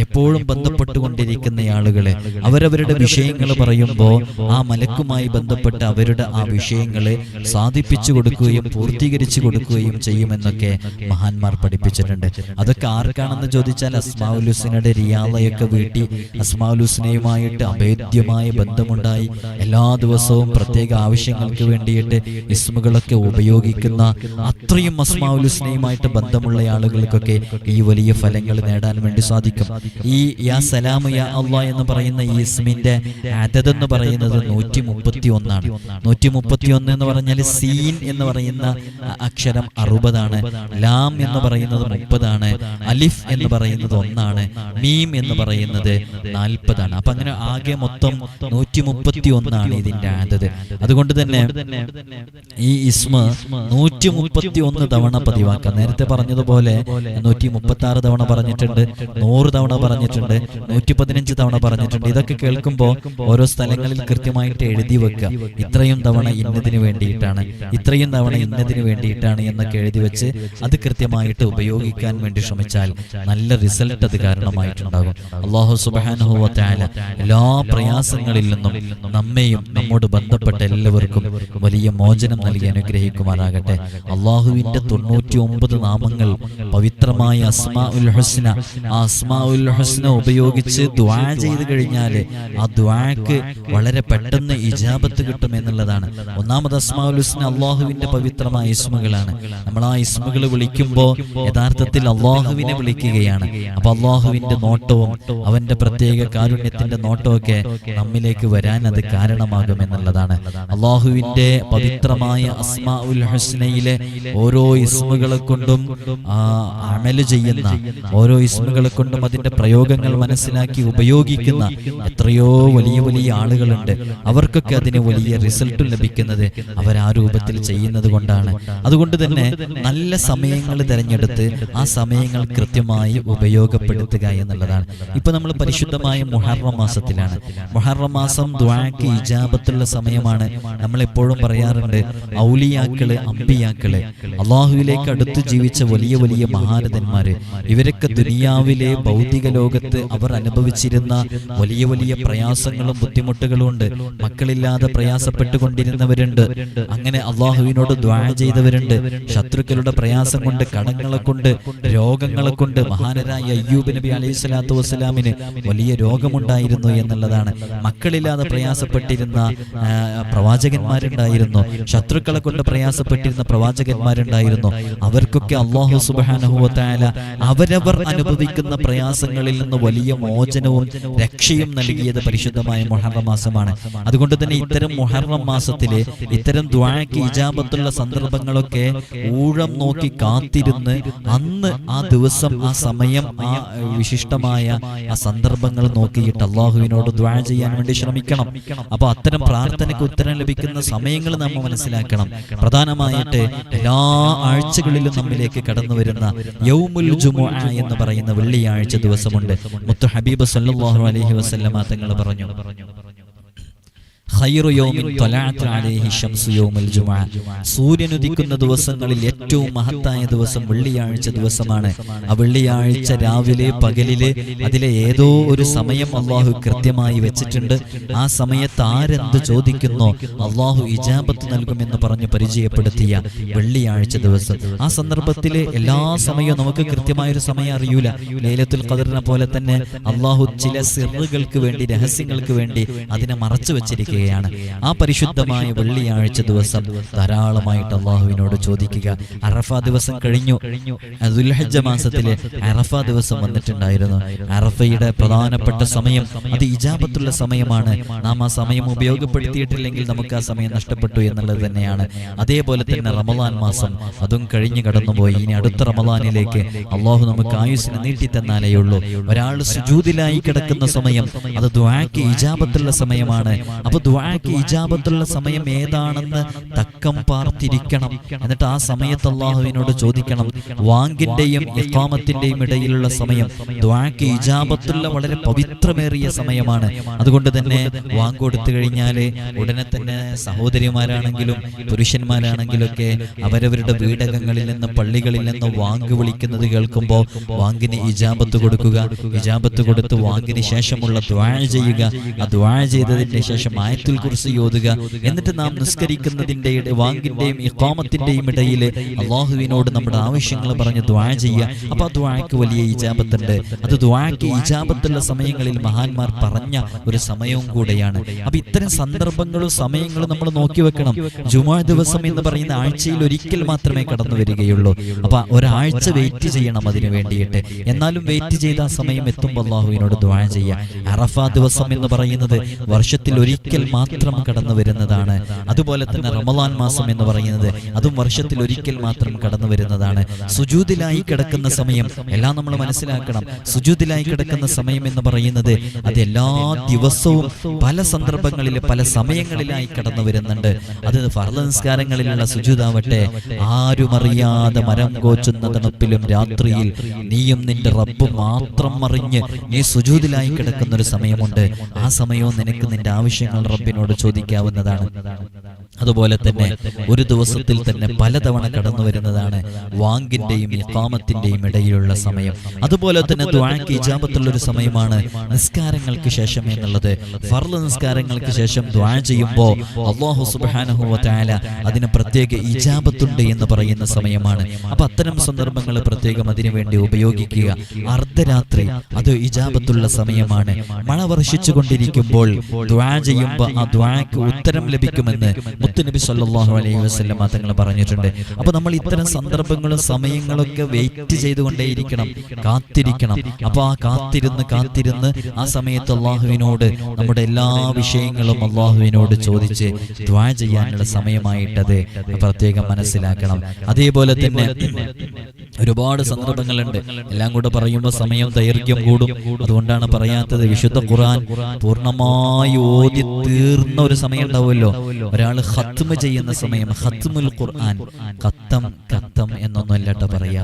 എപ്പോഴും ബന്ധപ്പെട്ടുകൊണ്ടിരിക്കുന്ന ആളുകളെ അവരവരുടെ വിഷയങ്ങൾ പറയുമ്പോൾ ആ മലക്കുമായി ബന്ധപ്പെട്ട് അവരുടെ ആ വിഷയങ്ങളെ സാധിപ്പിച്ചു കൊടുക്കുകയും പൂർത്തീകരിച്ചു കൊടുക്കുകയും ചെയ്യുമെന്നൊക്കെ മഹാന്മാർ പഠിപ്പിച്ചിട്ടുണ്ട്. അതൊക്കെ ആർക്കാണെന്ന് ചോദിച്ചാൽ അസ്മാവുലുസിനുടെ റിയാലയൊക്കെ വീട്ടി അസ്മാവുലുസിനയുമായിട്ട് അഭേദ്യമായ ബന്ധമുണ്ടായി. എല്ലാ ദിവസവും പ്രത്യേക ആവശ്യങ്ങൾക്ക് വേണ്ടിയിട്ട് ഇസ്മുകളൊക്കെ ഉപയോഗിക്കുന്ന അത്രയും അസ്മാഉലുസ്നയുമായിട്ട് ബന്ധമുള്ള ആളുകൾക്കൊക്കെ ഈ വലിയ ഫലങ്ങൾ നേടാൻ വേണ്ടി സാധിക്കും. ഈ യാ സലാമു യാ അള്ളാ എന്ന് പറയുന്ന ഈ ഇസ്മിന്റെ അതത് എന്ന് പറയുന്നത് നൂറ്റി മുപ്പത്തി ഒന്നാണ് നൂറ്റി മുപ്പത്തി ഒന്ന് എന്ന് പറഞ്ഞാൽ സീൻ എന്ന് പറയുന്ന അക്ഷരം അറുപതാണ്. ലാം എന്ന് പറയുന്നത് മുപ്പതാണ്. അലിഫ് എന്ന് പറയുന്നത് ഒന്നാണ്. മീം എന്ന് പറയുന്നത് നാൽപ്പതാണ്. അപ്പൊ അങ്ങനെ ആകെ മൊത്തം നൂറ്റി മുപ്പത്തി ഒന്നാണ് ഇതിന്റെ ആദത് അതുകൊണ്ട് തന്നെ ഈ ഇസ്മ നൂറ്റി മുപ്പത്തി ഒന്ന് തവണ പതിവാക്കാം. നേരത്തെ പറഞ്ഞതുപോലെ നൂറ്റി മുപ്പത്തി ആറ് തവണ പറഞ്ഞിട്ടുണ്ട് നൂറ് തവണ പറഞ്ഞിട്ടുണ്ട് നൂറ്റി പതിനഞ്ച് തവണ പറഞ്ഞിട്ടുണ്ട്. ഇതൊക്കെ കേൾക്കുമ്പോൾ ഓരോ സ്ഥലങ്ങളിൽ കൃത്യമായിട്ട് എഴുതി വെക്കുക. ഇത്രയും തവണ ഇന്നതിന് വേണ്ടിയിട്ടാണ് ഇത്രയും തവണ ഇന്നതിന് വേണ്ടിയിട്ടാണ് എന്നൊക്കെ എഴുതി വെച്ച് അത് കൃത്യമായിട്ട് ഉപയോഗിക്കാൻ വേണ്ടി ശ്രമിച്ചാൽ നല്ല റിസൾട്ട് അത് കാരണമായിട്ടുണ്ടാകും. അള്ളാഹു സുബാനുഭവത്തായ എല്ലാ പ്രയാസങ്ങളിൽ നിന്നും നമ്മെയും നമ്മോട് ബന്ധപ്പെട്ട എല്ലാവർക്കും വലിയ മോചനം നൽകി അനുഗ്രഹിക്കുമാറാകട്ടെ. അള്ളാഹുവിന്റെ തൊണ്ണൂറ്റി ഒമ്പത് നാമങ്ങൾ പവിത്രമായ അസ്മാ ഉൽ ഹസ്ന. അസ്മാ ഉൽ ഹസ്ന ഉപയോഗിച്ച് ദ്വാ ചെയ്ത് കഴിഞ്ഞാൽ ആ ദ്വാക്ക് വളരെ പെട്ടെന്ന് ഇജാബത്ത് കിട്ടും എന്നുള്ളതാണ്. ഒന്നാമത് അസ്മാ ഉൽ ഹസ്ന അള്ളാഹുവിന്റെ പവിത്രമായ ഇസ്മുകളാണ്. നമ്മൾ ആ ഇസ്മുകൾ വിളിക്കുമ്പോൾ യഥാർത്ഥത്തിൽ അള്ളാഹുവിനെ വിളിക്കുകയാണ്. അപ്പൊ അള്ളാഹുവിന്റെ നോട്ടവും അവന്റെ പ്രത്യേക കാരുണ്യത്തിന്റെ നോട്ടമൊക്കെ നമ്മിലേക്ക് വരാൻ അത് കാരണമാകും എന്നുള്ളതാണ്. അള്ളാഹുവിന്റെ പവിത്രമായ അസ്മാ ഉൽ ഹസ്നയിലെ ഓരോ ഇസ്മുകളെ കൊണ്ടും ആ, അമൽ ചെയ്യുന്ന ഓരോ ഇസ്മുകളെ കൊണ്ടും അതിന്റെ പ്രയോഗങ്ങൾ മനസ്സിലാക്കി ഉപയോഗിക്കുന്ന എത്രയോ വലിയ വലിയ ആളുകളുണ്ട്. അവർക്കൊക്കെ അതിന് വലിയ റിസൾട്ട് ലഭിക്കുന്നത് അവർ ആ രൂപത്തിൽ ചെയ്യുന്നത് കൊണ്ടാണ്. അതുകൊണ്ട് തന്നെ നല്ല സമയ സമയങ്ങൾ തിരഞ്ഞെടുത്ത് ആ സമയങ്ങൾ കൃത്യമായി ഉപയോഗപ്പെടുത്തുക എന്നുള്ളതാണ്. ഇപ്പൊ നമ്മൾ പരിശുദ്ധമായ മുഹറം മാസത്തിലാണ്. മുഹറം മാസം ദ്വാക്ക് ഇജാബത്തുള്ള സമയമാണ്. നമ്മൾ എപ്പോഴും പറയാറുണ്ട് ഔലിയാക്കൾ അമ്പിയാക്കൾ. അള്ളാഹുവിലേക്ക് അടുത്ത് ജീവിച്ച വലിയ വലിയ മഹാരഥന്മാര്. ഇവരൊക്കെ ദുനിയാവിലെ ഭൗതിക ലോകത്ത് അവർ അനുഭവിച്ചിരുന്ന വലിയ വലിയ പ്രയാസങ്ങളും ബുദ്ധിമുട്ടുകളും ഉണ്ട്. മക്കളില്ലാതെ പ്രയാസപ്പെട്ടുകൊണ്ടിരുന്നവരുണ്ട്. അങ്ങനെ അള്ളാഹുവിനോട് ദ്വാ ചെയ്തവരുണ്ട്. ശത്രുക്കളുടെ പ്രയാസം കൊണ്ട് കടങ്ങളെ കൊണ്ട് രോഗങ്ങളെ കൊണ്ട് മഹാനരായ അയ്യൂബ് നബി അലൈഹി സ്വലാത്തു വസ്സലാമിന് വലിയ രോഗമുണ്ടായിരുന്നു എന്നുള്ളതാണ്. മക്കളില്ലാതെ പ്രയാസപ്പെട്ടിരുന്ന പ്രവാചകന്മാരുണ്ടായിരുന്നു. ശത്രുക്കളെ കൊണ്ട് പ്രയാസപ്പെട്ടിരുന്ന പ്രവാചകന്മാരുണ്ടായിരുന്നു. അവർക്കൊക്കെ അള്ളാഹു സുബാനഹുല അവരവർ അനുഭവിക്കുന്ന പ്രയാസങ്ങളിൽ നിന്ന് വലിയ മോചനവും രക്ഷയും നൽകിയത് പരിശുദ്ധമായ മുഹറം മാസമാണ്. അതുകൊണ്ട് തന്നെ ഇത്തരം മുഹറം മാസത്തിലെ ഇത്തരം ദ്വാഴയ്ക്ക് ഇജാബത്തുള്ള സന്ദർഭങ്ങളൊക്കെ ഊഴം നോക്കി കാത്തിരുന്ന് അന്ന് ആ ദിവസം ആ സമയം ആ വിശിഷ്ടമായ ആ സന്ദർഭങ്ങൾ നോക്കിയിട്ട് അള്ളാഹുവിനോട് ദ്വാ ചെയ്യാൻ വേണ്ടി ശ്രമിക്കണം. അപ്പൊ അത്തരം പ്രാർത്ഥനയ്ക്ക് ഉത്തരം ലഭിക്കുന്ന സമയങ്ങൾ നമ്മൾ മനസ്സിലാക്കണം. പ്രധാനമായിട്ട് എല്ലാ ആഴ്ചകളിലും നമ്മിലേക്ക് കടന്നു വരുന്ന യൗമുൽ ജുമുഅ എന്ന് പറയുന്ന വെള്ളിയാഴ്ച ദിവസമുണ്ട്. മുത്തു ഹബീബ് സല്ലാഹു അലഹി വസല്ലമ തങ്ങൾ പറഞ്ഞു. ഉദിക്കുന്ന ദിവസങ്ങളിൽ ഏറ്റവും മഹത്തായ ദിവസം വെള്ളിയാഴ്ച ദിവസമാണ്. ആ വെള്ളിയാഴ്ച രാവിലെ പകലിൽ അതിലെ ഏതോ ഒരു സമയം അള്ളാഹു കൃത്യമായി വെച്ചിട്ടുണ്ട്. ആ സമയത്ത് ആരെന്ത് ചോദിക്കുന്നോ? അള്ളാഹു ഇജാബത്ത് നൽകുമെന്ന് പറഞ്ഞ് പരിചയപ്പെടുത്തിയ വെള്ളിയാഴ്ച ദിവസം. ആ സന്ദർഭത്തിലെ എല്ലാ സമയവും നമുക്ക് കൃത്യമായൊരു സമയം അറിയൂല. ലൈലത്തുൽ ഖദറിനെ പോലെ തന്നെ അള്ളാഹു ചില സിറുകൾക്ക് വേണ്ടി രഹസ്യങ്ങൾക്ക് വേണ്ടി അതിനെ മറച്ചു വെച്ചിരിക്കുകയാണ് ആ പരിശുദ്ധമായ വെള്ളിയാഴ്ച ദിവസം ധാരാളമായിട്ട് അള്ളാഹുവിനോട് ചോദിക്കുക. അറഫ ദിവസം കഴിഞ്ഞു. ദുൽഹജ്ജ മാസത്തിലെ അറഫ ദിവസം വന്നിട്ടുണ്ടായിരുന്നു. അറഫയുടെ പ്രധാനപ്പെട്ട സമയം അത് ഇജാബത്തുള്ള സമയമാണ്. നാം ആ സമയം ഉപയോഗപ്പെടുത്തിയിട്ടില്ലെങ്കിൽ നമുക്ക് ആ സമയം നഷ്ടപ്പെട്ടു എന്നുള്ളത് തന്നെയാണ്. അതേപോലെ തന്നെ റമദാൻ മാസം അതും കഴിഞ്ഞു കടന്നുപോയി. ഇനി അടുത്ത റമദാനിലേക്ക് അള്ളാഹു നമുക്ക് ആയുസിനെ നീട്ടി തന്നാലേ ഉള്ളൂ. ഒരാൾ സുജൂതിലായി കിടക്കുന്ന സമയം. അത് ദ്വാക്ക് ഇജാബത്തുള്ള സമയമാണ്. അപ്പൊ ദ്വാക്ക് ഇജാബത്തുള്ള സമയം ഏതാണെന്ന് തക്കം പാർത്തിരിക്കണം. എന്നിട്ട് ആ സമയത്ത് അള്ളാഹുവിനോട് ചോദിക്കണം. വാങ്കിന്റെയും ഇഖാമത്തിന്റെയും ഇടയിലുള്ള സമയം ദ്വാക്ക് ഇജാബത്തുള്ള വളരെ പവിത്രമേറിയ സമയമാണ്. അതുകൊണ്ട് തന്നെ വാങ്ക് കൊടുത്തു കഴിഞ്ഞാൽ ഉടനെ തന്നെ സഹോദരിമാരാണെങ്കിലും പുരുഷന്മാരാണെങ്കിലും ഒക്കെ അവരവരുടെ വീടകങ്ങളിൽ നിന്ന് പള്ളികളിൽ നിന്ന് വാങ്ക് വിളിക്കുന്നത് കേൾക്കുമ്പോൾ വാങ്കിന് ഇജാബത്ത് കൊടുക്കുക. ഇജാബത്ത് കൊടുത്ത് വാങ്കിന് ശേഷമുള്ള ദ്വാഴ ചെയ്യുക. ആ ദ്വാഴ ചെയ്തതിന് ശേഷം ആയത്തുൽ കുറിച്ച് ഓതുക. എന്നിട്ട് നാം നിസ്കരിക്കുന്നതിന്റെ ഇട- വാങ്കിന്റെയും ഇഖാമത്തിന്റെയും ഇടയിൽ അള്ളാഹുവിനോട് നമ്മുടെ ആവശ്യങ്ങൾ പറഞ്ഞ് ദ്വാ ചെയ്യുക. അപ്പൊ ആ ദ്വാക്ക് വലിയ ഈജാപത്തുണ്ട് അത് ദ്വാക്ക് ഇജാബത്തുള്ള സമയങ്ങളിൽ മഹാന്മാർ പറഞ്ഞ ഒരു സമയവും കൂടെയാണ്. അപ്പൊ ഇത്തരം സന്ദർഭങ്ങളും സമയങ്ങളും നമ്മൾ നോക്കി വെക്കണം. ജുമാ ദിവസം എന്ന് പറയുന്ന ആഴ്ചയിൽ ഒരിക്കൽ മാത്രമേ കടന്നു വരികയുള്ളൂ. അപ്പൊ ഒരാഴ്ച വെയിറ്റ് ചെയ്യണം അതിനു വേണ്ടിയിട്ട്. എന്നാലും വെയിറ്റ് ചെയ്ത ആ സമയം എത്തുമ്പോൾ അള്ളാഹുവിനോട് ദ്വാ ചെയ്യുക. അറഫ ദിവസം എന്ന് പറയുന്നത് വർഷത്തിൽ ഒരിക്കൽ മാത്രം കടന്നു വരുന്നതാണ് അതുപോലെ തന്നെ റമലാൻ മാസം എന്ന് പറയുന്നത് അതും വർഷത്തിൽ ഒരിക്കൽ മാത്രം കടന്നു വരുന്നതാണ് സുജൂതിലായി കിടക്കുന്ന സമയം എല്ലാം നമ്മൾ മനസ്സിലാക്കണം. സുജൂതിലായി കിടക്കുന്ന സമയം എന്ന് പറയുന്നത് അത് എല്ലാ ദിവസവും പല സന്ദർഭങ്ങളിൽ പല സമയങ്ങളിലായി കടന്നു വരുന്നുണ്ട് അത് ഫർദ നിസ്കാരങ്ങളിലുള്ള സുജൂതാവട്ടെ. ആരുമറിയാതെ മരം കോച്ചുന്ന തണുപ്പിലും രാത്രിയിൽ നീയും നിന്റെ റബ്ബ് മാത്രം മറിഞ്ഞ് നീ സുജൂതിലായി കിടക്കുന്ന ഒരു സമയമുണ്ട്. ആ സമയവും നിനക്ക് നിന്റെ ആവശ്യങ്ങൾ റബ്ബിനോട് ചോദിക്കാവുന്നതാണ്. അതുപോലെ തന്നെ ഒരു ദിവസത്തിൽ തന്നെ പലതവണ കടന്നു വരുന്നതാണ് വാങ്കിന്റെയും ഇഖാമത്തിന്റെയും ഇടയിലുള്ള സമയം. അതുപോലെ തന്നെ ദ്വാക്ക് ഇജാബത്തുള്ള ഒരു സമയമാണ് നിസ്കാരങ്ങൾക്ക് ശേഷം എന്നുള്ളത്. ഫർൾ നിസ്കാരങ്ങൾക്ക് ശേഷം ദ്വാ ചെയ്യുമ്പോൾ അള്ളാഹു സുബാനഹുല അതിന് പ്രത്യേക ഇജാപത്തുണ്ട് എന്ന് പറയുന്ന സമയമാണ്. അപ്പൊ അത്തരം സന്ദർഭങ്ങൾ പ്രത്യേകം അതിനു വേണ്ടി ഉപയോഗിക്കുക. അർദ്ധരാത്രി അത് ഇജാബത്തുള്ള സമയമാണ്. മഴ വർഷിച്ചു കൊണ്ടിരിക്കുമ്പോൾ ദ്വാ ചെയ്യുമ്പോൾ ആ ദ്വാക്ക് ഉത്തരം ലഭിക്കുമെന്ന് മുത്തുനബി സല്ലാഹു അലൈഹി വസ്ലം തങ്ങൾ പറഞ്ഞിട്ടുണ്ട്. അപ്പൊ നമ്മൾ ഇത്തരം സന്ദർഭങ്ങളും സമയങ്ങളൊക്കെ വെയിറ്റ് ചെയ്തുകൊണ്ടേയിരിക്കണം. കാത്തിരിക്കണം. അപ്പൊ ആ കാത്തിരുന്ന് കാത്തിരുന്ന് ആ സമയത്ത് അള്ളാഹുവിനോട് നമ്മുടെ എല്ലാ വിഷയങ്ങളും അള്ളാഹുവിനോട് ചോദിച്ച് ദ്വാ ചെയ്യാനുള്ള സമയമായിട്ടത് പ്രത്യേകം മനസ്സിലാക്കണം. അതേപോലെ തന്നെ ഒരുപാട് സന്ദർഭങ്ങളുണ്ട്. എല്ലാം കൂടെ പറയുമ്പോൾ സമയം ദൈർഘ്യം കൂടും. അതുകൊണ്ടാണ് പറയാത്തത് വിശുദ്ധ ഖുർആൻ പൂർണമായി ഓതി കുളിർന്ന ഒരു സമയം ഉണ്ടാവുമല്ലോ ഒരാൾ ഹത്തുമ ചെയ്യുന്ന സമയം ഹത്തുമുൽ ഖുർആൻ. കത്തം കത്തം എന്നൊന്നും അല്ലാട്ട പറയാ.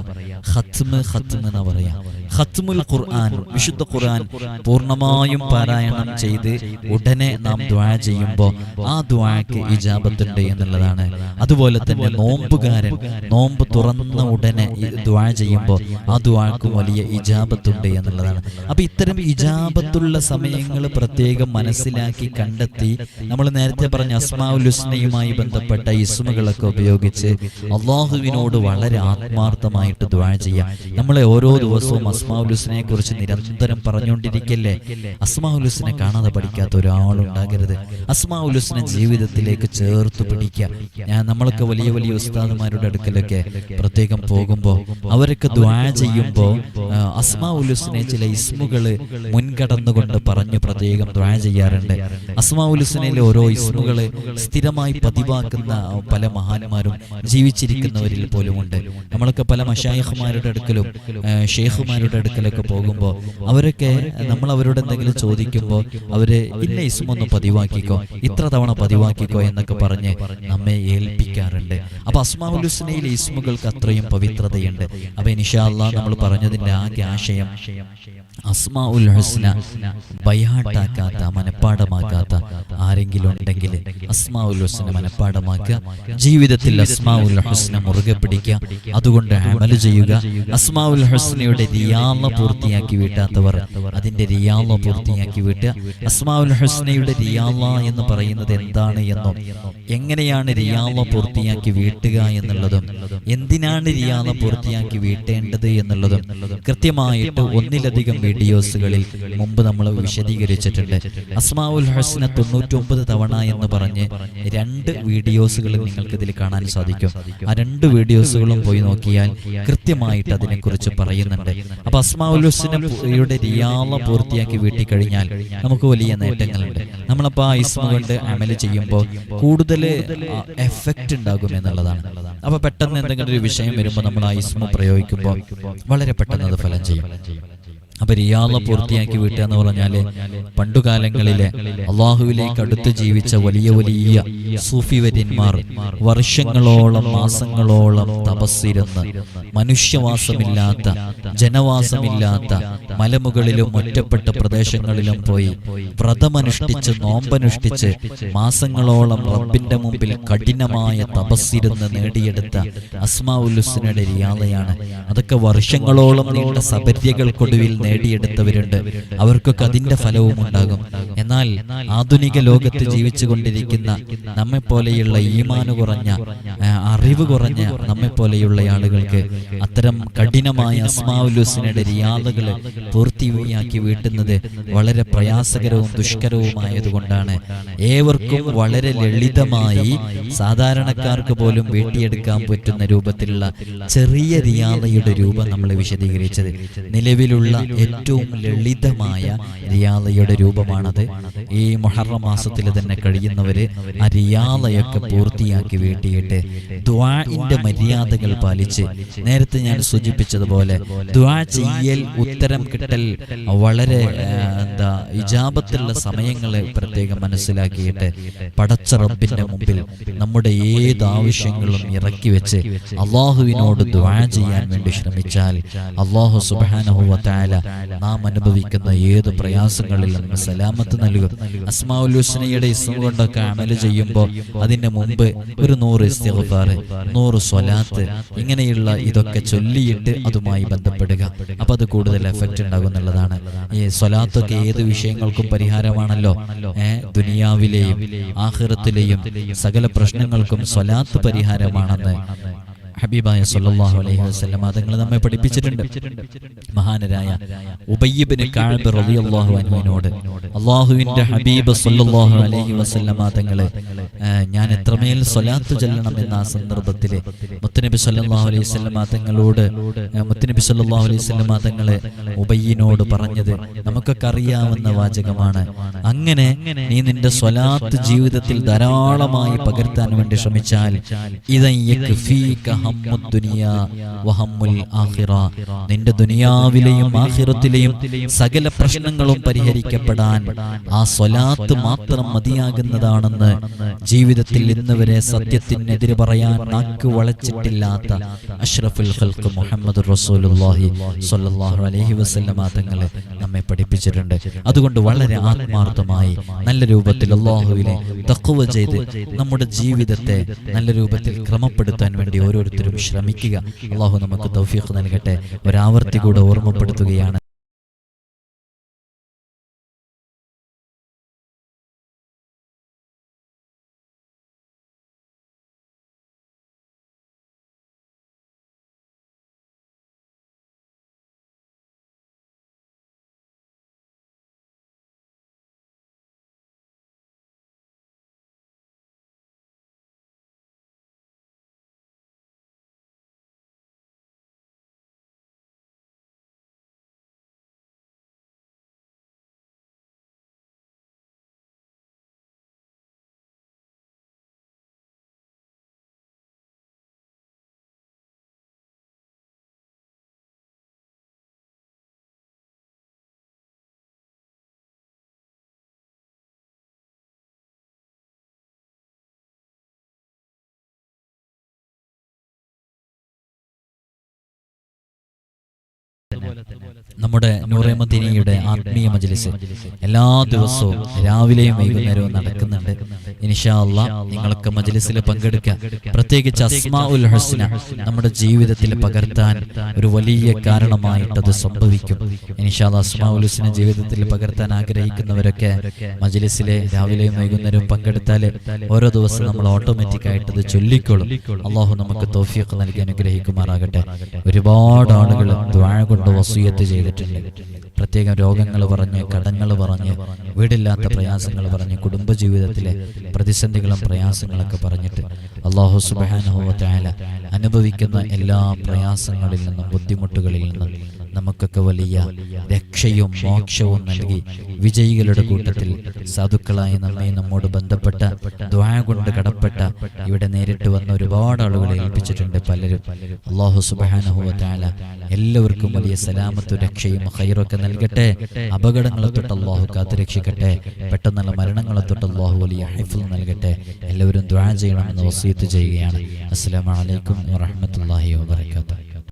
ഹത്തുമ് ഹത്തുമ് എന്നാ പറയാ. ഹത്തുമുൽ ഖുർആൻ വിശുദ്ധ ഖുർആൻ പൂർണമായും പാരായണം ചെയ്ത് ഉടനെ നാം ദ്വാ ചെയ്യുമ്പോൾ ആ ദ്വാക്ക് ഇജാബത്തുണ്ട് എന്നുള്ളതാണ്. അതുപോലെ തന്നെ നോമ്പുകാരൻ നോമ്പ് തുറന്ന ഉടനെ ദ്വാ ചെയ്യുമ്പോൾ ആ ദ്വാക്കും വലിയ ഇജാബത്തുണ്ട് എന്നുള്ളതാണ്. അപ്പൊ ഇത്തരം ഇജാബത്തുള്ള സമയങ്ങൾ പ്രത്യേകം മനസ്സിലാക്കി കണ്ടെത്തി നമ്മൾ നേരത്തെ പറഞ്ഞ അസ്മാവുലുസ്നയുമായി ബന്ധപ്പെട്ട ഇസ്മുകളൊക്കെ ഉപയോഗിച്ച് അള്ളാഹുവിനോട് വളരെ ആത്മാർത്ഥമായിട്ട് ദ്വാഴ ചെയ്യാം. നമ്മളെ ഓരോ ദിവസവും അസ്മാവുലുസ്നയെ കുറിച്ച് നിരന്തരം പറഞ്ഞുകൊണ്ടിരിക്കല്ലേ? അസ്മാവുലുസ്നെ കാണാതെ പഠിക്കാത്ത ഒരാളുണ്ടാകരുത്. അസ്മാവുലുസ്നെ ജീവിതത്തിലേക്ക് ചേർത്ത് പിടിക്കുക. ഞാൻ നമ്മളൊക്കെ വലിയ വലിയ ഉസ്താദുമാരുടെ അടുക്കലൊക്കെ പ്രത്യേകം പോകുമ്പോൾ അവരൊക്കെ ദ്വാഴ ചെയ്യുമ്പോൾ അസ്മാവുലുസ്നെ ചില ഇസ്മുകൾ മുൻകടന്നുകൊണ്ട് പറഞ്ഞു പ്രത്യേകം ദ്വാഴ ചെയ്യാറുണ്ട്. അസ്മാഉൽ ഹുസ്നയിലെ ഓരോ ഇസ്മുകളെ സ്ഥിരമായി പതിവാക്കുന്ന പല മഹാന്മാരും ജീവിച്ചിരിക്കുന്നവരിൽ പോലുമുണ്ട്. നമ്മളൊക്കെ പല മഷായഹുമാരുടെ അടുക്കലും ഷെയ്ഖുമാരുടെ അടുക്കലൊക്കെ പോകുമ്പോൾ അവരൊക്കെ നമ്മൾ അവരോട് എന്തെങ്കിലും ചോദിക്കുമ്പോൾ അവർ ഇന്ന ഇസ്മൊന്ന് പതിവാക്കിക്കോ ഇത്ര തവണ പതിവാക്കിക്കോ എന്നൊക്കെ പറഞ്ഞ് നമ്മെ ഏൽപ്പിക്കാറുണ്ട്. അപ്പൊ അസ്മാഉൽ ഹുസ്നയിലെ ഇസ്മുകൾക്ക് അത്രയും പവിത്രതയുണ്ട്. അപ്പൊ ഇൻഷാല്ലാ നമ്മൾ പറഞ്ഞതിന്റെ ആകെ ആശയം അസ്മാ ഉൽ ഹുസ്ന ബൈഹാട്ടാക്കാത്ത മനപ്പാടമാക്കാത്ത ആരെങ്കിലും ഉണ്ടെങ്കിൽ അസ്മാ ഉൽ ഹുസ്ന മനപ്പാടമാക്കുക ജീവിതത്തിൽ അസ്മാ ഉൽ ഹുസ്ന മുറുകെ പിടിക്കുക. അതുകൊണ്ട് അമൽ ചെയ്യുക. അസ്മാ ഉൽ ഹുസ്നയുടെ റിയാള പൂർത്തിയാക്കി വീട്ടാത്തവർ അതിന്റെ റിയാള പൂർത്തിയാക്കി വീട്ടുക. അസ്മാ ഉൽ ഹുസ്നയുടെ റിയാള എന്ന് പറയുന്നത് എന്താണ് എന്നും എങ്ങനെയാണ് റിയാള പൂർത്തിയാക്കി വീട്ടുക എന്നുള്ളതും എന്തിനാണ് റിയാള പൂർത്തിയാക്കി വീട്ടേണ്ടത് എന്നുള്ളതും കൃത്യമായിട്ട് ഒന്നിലധികം വീഡിയോസുകളിൽ മുമ്പ് നമ്മൾ വിശദീകരിച്ചിട്ടുണ്ട്. അസ്മാഉൽ ഹസ്ന തൊണ്ണൂറ്റൊമ്പത് തവണ എന്ന് പറഞ്ഞ് രണ്ട് വീഡിയോസുകൾ നിങ്ങൾക്ക് ഇതിൽ കാണാൻ സാധിക്കും. ആ രണ്ട് വീഡിയോസുകളും പോയി നോക്കിയാൽ കൃത്യമായിട്ട് അതിനെക്കുറിച്ച് പറയുന്നുണ്ട്. അപ്പൊ അസ്മാഉൽ ഹുസ്നയുടെ റിയാള പൂർത്തിയാക്കി വീട്ടിൽ കഴിഞ്ഞാൽ നമുക്ക് വലിയ നേട്ടങ്ങളുണ്ട്. നമ്മളപ്പോൾ ആ ഇസ്മ കൊണ്ട് അമൽ ചെയ്യുമ്പോൾ കൂടുതൽ എഫക്റ്റ് ഉണ്ടാകും എന്നുള്ളതാണ്. അപ്പൊ പെട്ടെന്ന് എന്തെങ്കിലും ഒരു വിഷയം വരുമ്പോൾ നമ്മൾ ആ ഇസ്മ പ്രയോഗിക്കുമ്പോൾ വളരെ പെട്ടെന്ന് അത് ഫലം ചെയ്യും. അപ്പൊ റിയാള പൂർത്തിയാക്കി വിട്ടുക എന്ന് പറഞ്ഞാൽ പണ്ടുകാലങ്ങളിലെ അള്ളാഹുവിലേക്ക് അടുത്ത് ജീവിച്ച വലിയ വലിയ സൂഫി വര്യന്മാർ വർഷങ്ങളോളം മാസങ്ങളോളം തപസ്സിരുന്ന് മനുഷ്യവാസമില്ലാത്ത ജനവാസമില്ലാത്ത മലമുകളിലും ഒറ്റപ്പെട്ട പ്രദേശങ്ങളിലും പോയി വ്രതമനുഷ്ഠിച്ച് നോമ്പനുഷ്ഠിച്ച് മാസങ്ങളോളം റബ്ബിന്റെ മുമ്പിൽ കഠിനമായ തപസ്സിരുന്ന് നേടിയെടുത്ത അസ്മാ ഉല്ലുസിനയുടെ റിയാളയാണ് അതൊക്കെ വർഷങ്ങളോളം നീണ്ട സബര്യകൾക്കൊടുവിൽ നേടിയെടുത്തവരുണ്ട്. അവർക്കൊക്കെ അതിന്റെ ഫലവും ഉണ്ടാകും. എന്നാൽ ആധുനിക ലോകത്ത് ജീവിച്ചു കൊണ്ടിരിക്കുന്ന നമ്മെ പോലെയുള്ള ഈമാന് കുറഞ്ഞ അറിവ് കുറഞ്ഞ നമ്മെ പോലെയുള്ള ആളുകൾക്ക് അത്തരം കഠിനമായ അസ്മാവുലുസിനയുടെ റിയാദകൾ പൂർത്തിയാക്കി വീട്ടുന്നത് വളരെ പ്രയാസകരവും ദുഷ്കരവുമായതുകൊണ്ടാണ്. ഏവർക്കും വളരെ ലളിതമായി സാധാരണക്കാർക്ക് പോലും വീട്ടിയെടുക്കാൻ പറ്റുന്ന രൂപത്തിലുള്ള ചെറിയ റിയാദയുടെ രൂപം നമ്മൾ വിശദീകരിച്ചത്. നിലവിലുള്ള ഏറ്റവും ലളിതമായ റിയാലയുടെ രൂപമാണത്. ഈ മൊഹറ മാസത്തിൽ തന്നെ കഴിയുന്നവര് ആ റിയാലയൊക്കെ പൂർത്തിയാക്കി വീട്ടിയിട്ട് ദ്വാഇന്റെ മര്യാദകൾ പാലിച്ച് നേരത്തെ ഞാൻ സൂചിപ്പിച്ചതുപോലെ ദ്വാ ചെയ്യൽ ഉത്തരം കിട്ടൽ വളരെ എന്താ ഇജാബത്തുള്ള സമയങ്ങളെ പ്രത്യേകം മനസ്സിലാക്കിയിട്ട് പടച്ച റബ്ബിന്റെ മുമ്പിൽ നമ്മുടെ ഏത് ആവശ്യങ്ങളും ഇറക്കി വെച്ച് അള്ളാഹുവിനോട് ദ്വാ ചെയ്യാൻ വേണ്ടി ശ്രമിച്ചാൽ അള്ളാഹു സുബാനഹുവത്തായ നാം അനുഭവിക്കുന്ന ഏത് പ്രയാസങ്ങളിൽ നിന്ന് സലാമത്ത് നൽകും. അസ്മാഉൽ ഹുസ്നയുടെ ഇസ്മ കൊണ്ടൊക്കെ അമൽ ചെയ്യുമ്പോൾ അതിന്റെ മുമ്പ് ഒരു നൂറ് ഇസ്തിഗ്ഫാർ നൂറ് സ്വലാത്ത് ഇങ്ങനെയുള്ള ഇതൊക്കെ ചൊല്ലിയിട്ട് അതുമായി ബന്ധപ്പെടുക. അപ്പൊ അത് കൂടുതൽ എഫക്റ്റ് ഉണ്ടാകും എന്നുള്ളതാണ് ഈ സ്വലാത്തൊക്കെ ഏത് വിഷയങ്ങൾക്കും പരിഹാരമാണല്ലോ. ഏ ദുനിയാവിലെയും ആഹ്റത്തിലെയും സകല പ്രശ്നങ്ങൾക്കും സ്വലാത്ത് പരിഹാരമാണെന്ന് ഹബീബായ സല്ലല്ലാഹു അലൈഹി വസ്ലം അതുങ്ങൾ നമ്മെ പഠിപ്പിച്ചിട്ടുണ്ട്. മഹാനരായ ഉബയ്യബിന് കഅബ് റളിയല്ലാഹു അനുവിനോട് അള്ളാഹുവിന്റെ ഹബീബ് സല്ലല്ലാഹു അലൈഹി വസ്ലം തങ്ങളെ ഞാൻ എത്രമേൽ സ്വലാത്ത് ചെല്ലണം എന്ന ആ സന്ദർഭത്തിൽ മുത്തനബി സല്ലല്ലാഹു അലൈഹി വസ്ലം തങ്ങളോട് മുത്തനബി സല്ലല്ലാഹു അലൈഹി വസ്ലം തങ്ങളെ ഉബയ്യനോട് പറഞ്ഞത് നമുക്കൊക്കെ അറിയാവുന്ന വാചകമാണ്. അങ്ങനെ നീ നിന്റെ സ്വലാത്ത് ജീവിതത്തിൽ ധാരാളമായി പകർത്താൻ വേണ്ടി ശ്രമിച്ചാൽ വഹമ്മുൽ ആഖിറ നിന്റെ ദുനിയാവിലെയും ആഹിറത്തിലെയും സകല പ്രശ്നങ്ങളും പരിഹരിക്കപ്പെടാൻ ആ സ്വലാത്ത് മാത്രം മതിയാകുന്നതാണെന്ന് ജീവിതത്തിൽ ഇന്ന് വരെ സത്യത്തിനെതിരെ പറയാൻ നാക്ക് വളച്ചിട്ടില്ലാത്ത അഷ്റഫുൽ ഖൽക്ക് മുഹമ്മദ് റസൂലുള്ളാഹി സ്വല്ലല്ലാഹു അലൈഹി വസല്ലമ തങ്ങളെ നമ്മെ പഠിപ്പിച്ചിട്ടുണ്ട്. അതുകൊണ്ട് വളരെ ആത്മാർത്ഥമായി നല്ല രൂപത്തിൽ അള്ളാഹുവിനെ തക്കുവ ചെയ്ത് നമ്മുടെ ജീവിതത്തെ നല്ല രൂപത്തിൽ ക്രമപ്പെടുത്താൻ വേണ്ടി ഓരോരുത്തരും ശ്രമിക്കുക. അള്ളാഹു നമുക്ക് തൗഫീഖ് നൽകട്ടെ. ഒരാവർത്തി കൂടെ ഓർമ്മപ്പെടുത്തുകയാണ്. നമ്മുടെ നൂറേമദിനിയുടെ ആത്മീയ മജ്ലിസ് എല്ലാ ദിവസവും രാവിലെയും വൈകുന്നേരവും നടക്കുന്നുണ്ട്. അള്ളാ നിങ്ങൾക്ക് മജ്ലിസിൽ പങ്കെടുക്കുക. പ്രത്യേകിച്ച് അസ്മാ ഉൽ ഹസ്ന നമ്മുടെ ജീവിതത്തിൽ പകർത്താൻ ഒരു വലിയ കാരണമായിട്ട് അത് സംഭവിക്കും. ഇൻഷാ അള്ളാ അസ്മാ ഉൽ ഹസ്ന ജീവിതത്തിൽ പകർത്താൻ ആഗ്രഹിക്കുന്നവരൊക്കെ മജ്ലിസിലെ രാവിലെയും വൈകുന്നേരവും പങ്കെടുത്താൽ ഓരോ ദിവസം നമ്മൾ ഓട്ടോമാറ്റിക് ആയിട്ട് അത് ചൊല്ലിക്കൊള്ളും. അള്ളാഹു നമുക്ക് തോഫിയൊക്കെ നൽകി അനുഗ്രഹിക്കുമാറാകട്ടെ. ഒരുപാട് ആളുകൾ ദ്വാഴ കൊണ്ട് വസൂയത്ത് ചെയ്തിട്ടുണ്ട് പ്രത്യേകം രോഗങ്ങൾ പറഞ്ഞ് കടങ്ങൾ പറഞ്ഞ് വീടില്ലാത്ത പ്രയാസങ്ങൾ പറഞ്ഞ് കുടുംബജീവിതത്തിലെ പ്രതിസന്ധികളും പ്രയാസങ്ങളൊക്കെ പറഞ്ഞിട്ട് അള്ളാഹു സുബാനുഭവത്തായ അനുഭവിക്കുന്ന എല്ലാ പ്രയാസങ്ങളിൽ നിന്നും ബുദ്ധിമുട്ടുകളിൽ നിന്നും നമുക്കൊക്കെ വലിയ രക്ഷയും മോക്ഷവും നൽകി വിജയികളുടെ കൂട്ടത്തിൽ സാധുക്കളായി നമ്മെ നമ്മോട് ബന്ധപ്പെട്ട ദ്വാ കൊണ്ട് കടപ്പെട്ട ഇവിടെ നേരിട്ട് വന്ന ഒരുപാട് ആളുകളെ ഏൽപ്പിച്ചിട്ടുണ്ട് പലരും. അള്ളാഹു സുബാനഹുല എല്ലാവർക്കും വലിയ സലാമത്തും രക്ഷയും ഹൈറൊക്കെ നൽകട്ടെ. അപകടങ്ങളെ തൊട്ട് അള്ളാഹു കാത്തു രക്ഷിക്കട്ടെ പെട്ടെന്നുള്ള മരണങ്ങളെ തൊട്ട് അള്ളാഹു വലിയ ഹൈഫുൽ നൽകട്ടെ. എല്ലാവരും ദ്വാ ചെയ്യണമെന്ന് വസീത്ത് ചെയ്യുകയാണ്. അസ്സലാമു അലൈക്കും വറഹ്മത്തുള്ളാഹി വബറകാതുഹു.